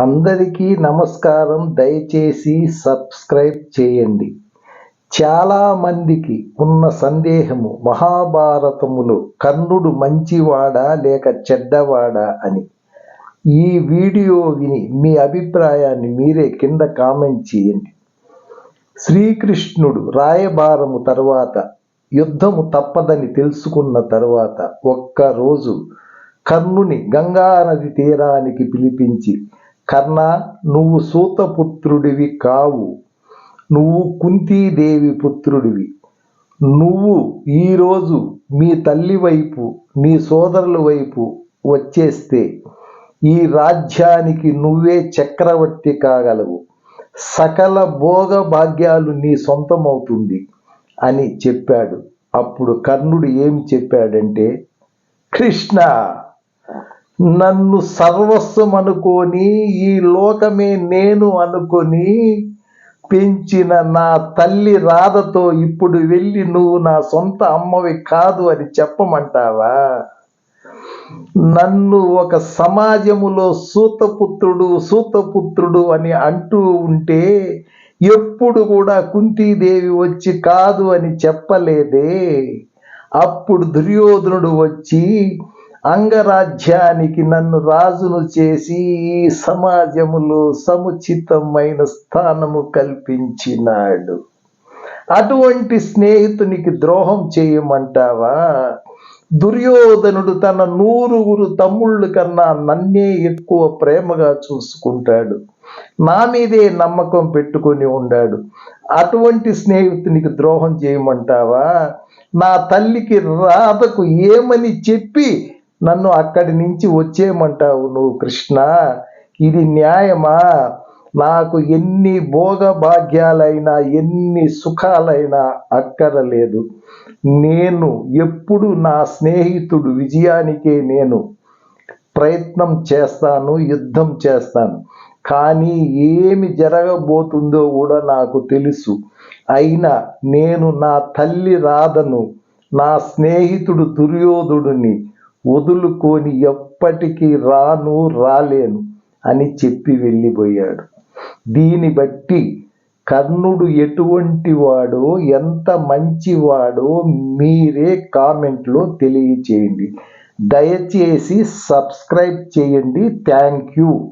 అందరికీ నమస్కారం. దయచేసి సబ్స్క్రైబ్ చేయండి. చాలా మందికి ఉన్న సందేహము మహాభారతములో కర్ణుడు మంచివాడా లేక చెడ్డవాడా అని. ఈ వీడియో విని మీ అభిప్రాయాన్ని మీరే కింద కామెంట్ చేయండి. శ్రీకృష్ణుడు రాయబారము తర్వాత యుద్ధము తప్పదని తెలుసుకున్న తర్వాత ఒక్కరోజు కర్ణుని గంగానది తీరానికి పిలిపించి కర్ణ నువ్వు సూతపుత్రుడివి కావు. నువ్వు కుంతీదేవి పుత్రుడివి. నువ్వు ఈరోజు మీ తల్లి వైపు నీ సోదరుల వైపు వచ్చేస్తే ఈ రాజ్యానికి నువ్వే చక్రవర్తి కాగలవు. సకల భోగ భాగ్యాలు నీ సొంతమవుతుంది అని చెప్పాడు. అప్పుడు కర్ణుడు ఏం చెప్పాడంటే కృష్ణ! నన్ను సర్వస్వం అనుకొని ఈ లోకమే నేను అనుకొని పెంచిన నా తల్లి రాధతో ఇప్పుడు వెళ్ళి నువ్వు నా సొంత అమ్మవి కాదు అని చెప్పమంటావా? నన్ను ఒక సమాజములో సూతపుత్రుడు సూతపుత్రుడు అని అంటూ ఉంటే ఎప్పుడు కూడా కుంతీదేవి వచ్చి కాదు అని చెప్పలేదే. అప్పుడు దుర్యోధనుడు వచ్చి అంగరాజ్యానికి నన్ను రాజును చేసి సమాజములో సముచితమైన స్థానము కల్పించినాడు. అటువంటి స్నేహితునికి ద్రోహం చేయమంటావా? దుర్యోధనుడు తన నూరుగురు తమ్ముళ్ళు కన్నా నన్నే ఎక్కువ ప్రేమగా చూసుకుంటాడు. నా మీదే నమ్మకం పెట్టుకొని ఉండాడు. అటువంటి స్నేహితునికి ద్రోహం చేయమంటావా? నా తల్లికి రాధకు ఏమని చెప్పి నన్ను అక్కడి నుంచి వచ్చేయమంటావు నువ్వు కృష్ణ. ఇది న్యాయమా? నాకు ఎన్ని భోగ భాగ్యాలైనా ఎన్ని సుఖాలైనా అక్కరలేదు. నేను ఎప్పుడు నా స్నేహితుడు విజయానికే నేను ప్రయత్నం చేస్తాను యుద్ధం చేస్తాను. కానీ ఏమి జరగబోతుందో కూడా నాకు తెలుసు. అయినా నేను నా తల్లి రాధను నా స్నేహితుడు దుర్యోధుడిని వదులుకొని ఎప్పటికీ రాను రాలేను అని చెప్పి వెళ్ళిపోయాడు. దీన్ని బట్టి కర్ణుడు ఎటువంటి వాడో ఎంత మంచివాడో మీరే కామెంట్లో తెలియచేయండి. దయచేసి సబ్స్క్రైబ్ చేయండి. Thank you.